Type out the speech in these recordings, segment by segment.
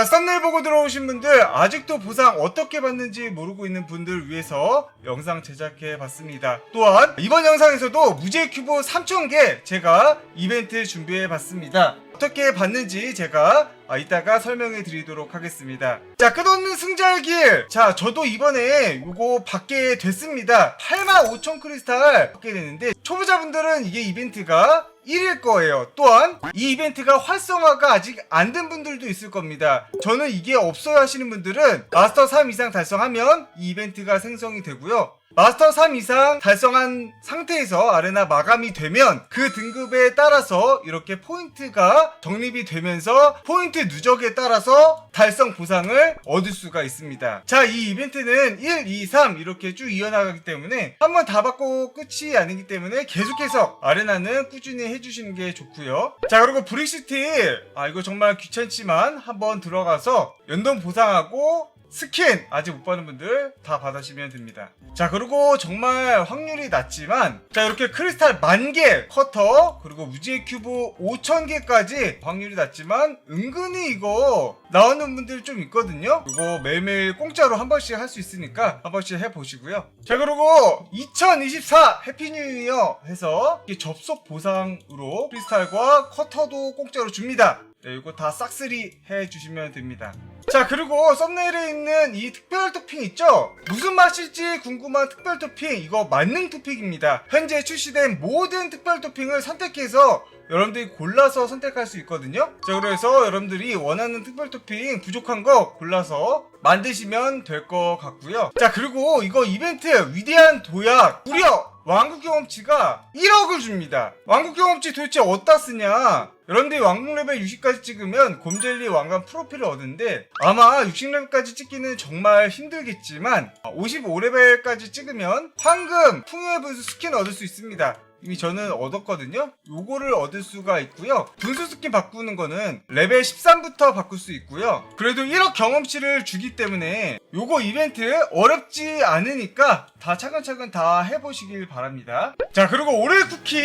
자, 썸네일 보고 들어오신 분들, 아직도 보상 어떻게 받는지 모르고 있는 분들 위해서 영상 제작해 봤습니다. 또한, 이번 영상에서도 무제 큐브 3000개 제가 이벤트 준비해 봤습니다. 어떻게 받는지 제가 아, 이따가 설명해 드리도록 하겠습니다. 자, 끝없는 승자의 길! 자, 저도 이번에 요거 받게 됐습니다. 85,000 크리스탈 받게 됐는데, 초보자분들은 이게 이벤트가 1일 거예요. 또한 이 이벤트가 활성화가 아직 안 된 분들도 있을 겁니다. 저는 이게 없어요 하시는 분들은 마스터 3 이상 달성하면 이 이벤트가 생성이 되고요. 마스터 3 이상 달성한 상태에서 아레나 마감이 되면 그 등급에 따라서 이렇게 포인트가 적립이 되면서 포인트 누적에 따라서 달성 보상을 얻을 수가 있습니다. 자, 이 이벤트는 1, 2, 3 이렇게 쭉 이어나가기 때문에 한번 다 받고 끝이 아니기 때문에 계속해서 아레나는 꾸준히 해주시는 게 좋고요. 자, 그리고 브릭시티 아 이거 정말 귀찮지만 한번 들어가서 연동 보상하고 스킨 아직 못 받은 분들 다 받으시면 됩니다. 자 그리고 정말 확률이 낮지만 자 이렇게 크리스탈 만개 커터 그리고 무지의 큐브 5,000개까지 확률이 낮지만 은근히 이거 나오는 분들 좀 있거든요. 이거 매일매일 공짜로 한 번씩 할 수 있으니까 한 번씩 해보시고요. 자 그리고 2024 해피 뉴 이어 해서 이 접속 보상으로 크리스탈과 커터도 공짜로 줍니다. 네, 이거 다 싹쓸이 해주시면 됩니다. 자, 그리고 썸네일에 있는 이 특별 토핑 있죠? 무슨 맛일지 궁금한 특별 토핑, 이거 만능 토핑입니다. 현재 출시된 모든 특별 토핑을 선택해서 여러분들이 골라서 선택할 수 있거든요. 자, 그래서 여러분들이 원하는 특별 토핑 부족한 거 골라서 만드시면 될 것 같고요. 자, 그리고 이거 이벤트 위대한 도약 무려 왕국 경험치가 1억을 줍니다. 왕국 경험치 도대체 어디다 쓰냐? 여러분들이 왕국 레벨 60까지 찍으면 곰젤리 왕관 프로필을 얻는데 아마 60레벨까지 찍기는 정말 힘들겠지만 55레벨까지 찍으면 황금 풍요의 분수 스킨 얻을 수 있습니다. 이미 저는 얻었거든요. 요거를 얻을 수가 있고요. 분수 스킨 바꾸는 거는 레벨 13부터 바꿀 수 있고요. 그래도 1억 경험치를 주기 때문에 요거 이벤트 어렵지 않으니까 다 차근차근 다 해보시길 바랍니다. 자 그리고 올해 쿠키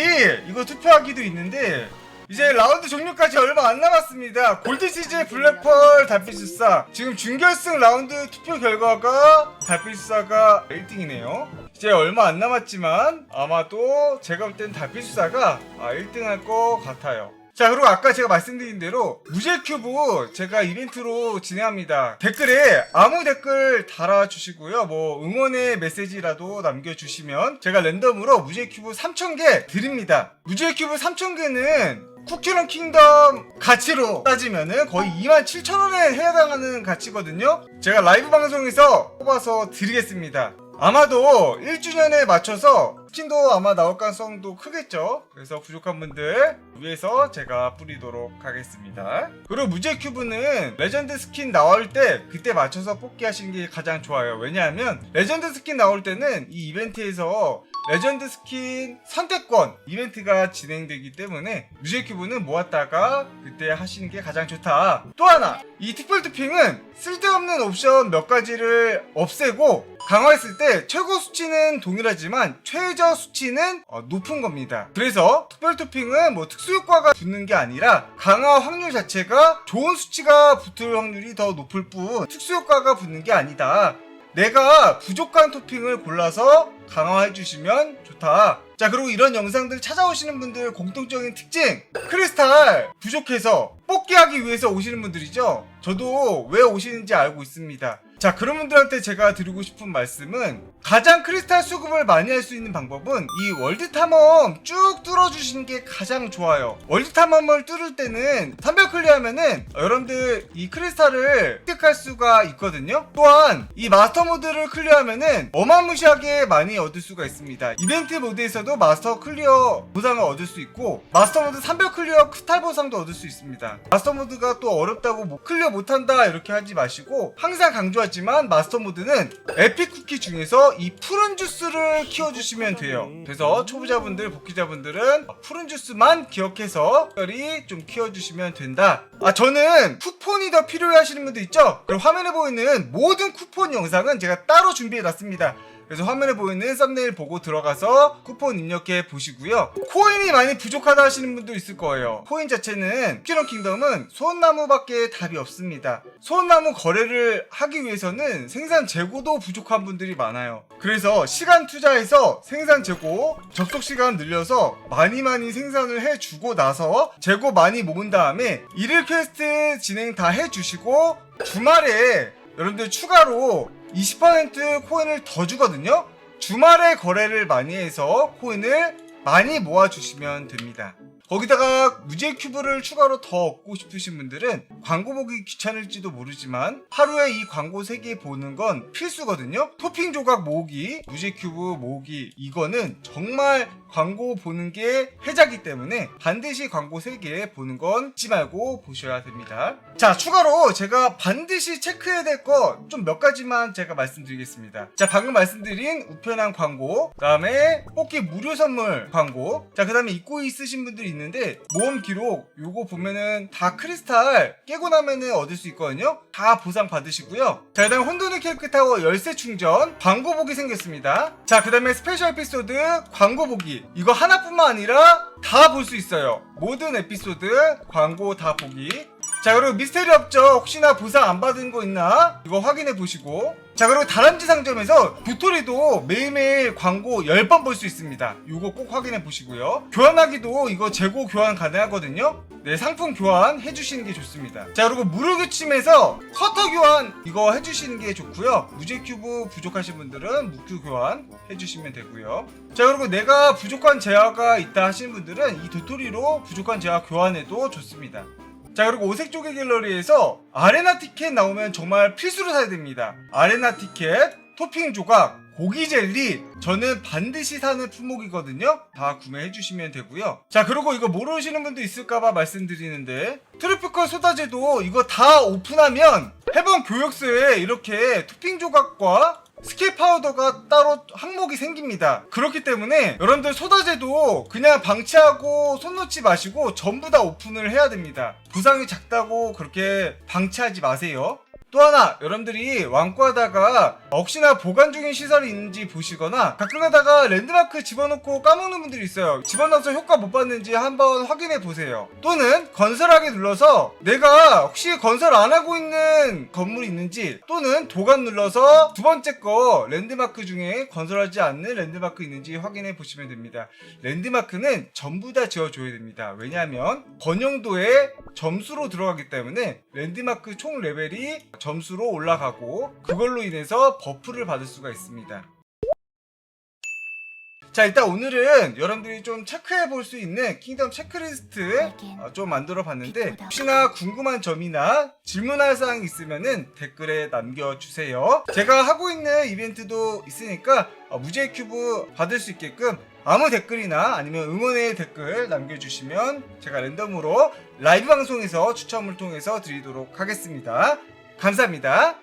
이거 투표하기도 있는데 이제 라운드 종료까지 얼마 안 남았습니다. 골드시즈 블랙펄 달빛술사 지금 준결승 라운드 투표 결과가 달빛술사가 1등이네요. 이제 얼마 안 남았지만 아마도 제가 볼 땐 달빛술사가 1등 할 것 같아요. 자 그리고 아까 제가 말씀드린 대로 무제큐브 제가 이벤트로 진행합니다 댓글에 아무 댓글 달아주시고요 뭐 응원의 메시지라도 남겨주시면 제가 랜덤으로 무제큐브 3000개 드립니다 무제큐브 3000개는 쿠키런 킹덤 가치로 따지면은 거의 27,000원에 해당하는 가치거든요 제가 라이브 방송에서 뽑아서 드리겠습니다 아마도 1주년에 맞춰서 스킨도 아마 나올 가능성도 크겠죠. 그래서 부족한 분들 위해서 제가 뿌리도록 하겠습니다. 그리고 무제 큐브는 레전드 스킨 나올 때 그때 맞춰서 뽑기 하시는 게 가장 좋아요. 왜냐하면 레전드 스킨 나올 때는 이 이벤트에서 레전드 스킨 선택권 이벤트가 진행되기 때문에 무제 큐브는 모았다가 그때 하시는 게 가장 좋다. 또 하나 이 특별 토핑은 쓸데없는 옵션 몇 가지를 없애고 강화했을 때 최고 수치는 동일하지만 최저 수치는 어, 높은 겁니다. 그래서 특별 토핑은 뭐 특수 효과가 붙는 게 아니라 강화 확률 자체가 좋은 수치가 붙을 확률이 더 높을 뿐 특수 효과가 붙는 게 아니다. 내가 부족한 토핑을 골라서 강화해 주시면 좋다. 자, 그리고 이런 영상들 찾아오시는 분들 공통적인 특징. 크리스탈 부족해서 뽑기 하기 위해서 오시는 분들이죠. 저도 왜 오시는지 알고 있습니다. 자, 그런 분들한테 제가 드리고 싶은 말씀은 가장 크리스탈 수급을 많이 할 수 있는 방법은 이 월드 탐험 쭉 뚫어주시는 게 가장 좋아요. 월드 탐험을 뚫을 때는 300 클리어하면은 여러분들 이 크리스탈을 획득할 수가 있거든요. 또한 이 마스터 모드를 클리어하면은 어마무시하게 많이 얻을 수가 있습니다. 이벤트 모드에서 도 마스터 클리어 보상을 얻을 수 있고 마스터 모드 300 클리어 크탈 보상도 얻을 수 있습니다. 마스터 모드가 또 어렵다고 뭐 클리어 못한다 이렇게 하지 마시고 항상 강조하지만 마스터 모드는 에픽 쿠키 중에서 이 푸른 주스를 키워주시면 돼요. 그래서 초보자분들, 복귀자분들은 푸른 주스만 기억해서 특별히 좀 키워주시면 된다. 아 저는 쿠폰이 더 필요해 하시는 분들 있죠? 그럼 화면에 보이는 모든 쿠폰 영상은 제가 따로 준비해 놨습니다. 그래서 화면에 보이는 썸네일 보고 들어가서 쿠폰 입력해 보시고요. 코인이 많이 부족하다 하시는 분도 있을 거예요. 코인 자체는 키런 킹덤은 소원나무밖에 답이 없습니다. 소원나무 거래를 하기 위해서는 생산 재고도 부족한 분들이 많아요. 그래서 시간 투자해서 생산 재고 접속 시간 늘려서 많이 많이 생산을 해주고 나서 재고 많이 모은 다음에 일일 퀘스트 진행 다 해주시고 주말에 여러분들 추가로 20% 코인을 더 주거든요. 주말에 거래를 많이 해서 코인을 많이 모아주시면 됩니다. 거기다가 무제 큐브를 추가로 더 얻고 싶으신 분들은 광고 보기 귀찮을지도 모르지만 하루에 이 광고 3개 보는 건 필수거든요. 토핑 조각 모으기, 무제 큐브 모으기 이거는 정말 광고 보는 게 해자기 때문에 반드시 광고 3개 보는 건 잊지 말고 보셔야 됩니다. 자, 추가로 제가 반드시 체크해야 될 거 좀 몇 가지만 제가 말씀드리겠습니다. 자, 방금 말씀드린 우편한 광고, 그 다음에 뽑기 무료 선물 광고, 자, 그 다음에 잊고 있으신 분들이 있는데 모험 기록 요거 보면은 다 크리스탈 깨고 나면은 얻을 수 있거든요. 다 보상 받으시고요. 자, 그 다음에 혼돈의 케이크 타워 열쇠 충전 광고 보기 생겼습니다. 자, 그 다음에 스페셜 에피소드 광고 보기 이거 하나뿐만 아니라 다 볼 수 있어요. 모든 에피소드 광고 다 보기. 자 그리고 미스테리 업적 혹시나 보상 안 받은 거 있나? 이거 확인해 보시고. 자 그리고 다람쥐 상점에서 도토리도 매일매일 광고 10번 볼 수 있습니다. 이거 꼭 확인해 보시고요. 교환하기도 이거 재고 교환 가능하거든요. 네 상품 교환 해주시는 게 좋습니다. 자 그리고 무료 교침에서 커터 교환 이거 해주시는 게 좋고요. 무제 큐브 부족하신 분들은 무큐 교환 해주시면 되고요. 자 그리고 내가 부족한 재화가 있다 하시는 분들은 이 도토리로 부족한 재화 교환해도 좋습니다 자 그리고 오색 조개 갤러리에서 아레나 티켓 나오면 정말 필수로 사야 됩니다. 아레나 티켓 토핑 조각 고기 젤리. 저는 반드시 사는 품목이거든요. 다 구매해 주시면 되고요. 자 그리고 이거 모르시는 분도 있을까봐 말씀드리는데 트로피컬 소다제도 이거 다 오픈하면 해본 교육서에 이렇게 토핑 조각과 스킬 파우더가 따로 항목이 생깁니다. 그렇기 때문에 여러분들 소다제도 그냥 방치하고 손 놓지 마시고 전부 다 오픈을 해야 됩니다. 부상이 작다고 그렇게 방치하지 마세요. 또 하나 여러분들이 왕과하다가 혹시나 보관 중인 시설이 있는지 보시거나 가끔 가다가 랜드마크 집어넣고 까먹는 분들이 있어요. 집어넣어서 효과 못 받는지 한번 확인해 보세요. 또는 건설하기 눌러서 내가 혹시 건설 안 하고 있는 건물이 있는지 또는 도관 눌러서 두 번째 거 랜드마크 중에 건설하지 않는 랜드마크 있는지 확인해 보시면 됩니다. 랜드마크는 전부 다 지어줘야 됩니다. 왜냐하면 번영도에 점수로 들어가기 때문에 랜드마크 총 레벨이 점수로 올라가고 그걸로 인해서 버프를 받을 수가 있습니다. 자 일단 오늘은 여러분들이 좀 체크해 볼 수 있는 킹덤 체크리스트 어, 좀 만들어 봤는데 혹시나 궁금한 점이나 질문할 사항 있으면은 댓글에 남겨주세요. 제가 하고 있는 이벤트도 있으니까 어, 무제 큐브 받을 수 있게끔 아무 댓글이나 아니면 응원의 댓글 남겨주시면 제가 랜덤으로 라이브 방송에서 추첨을 통해서 드리도록 하겠습니다. 감사합니다.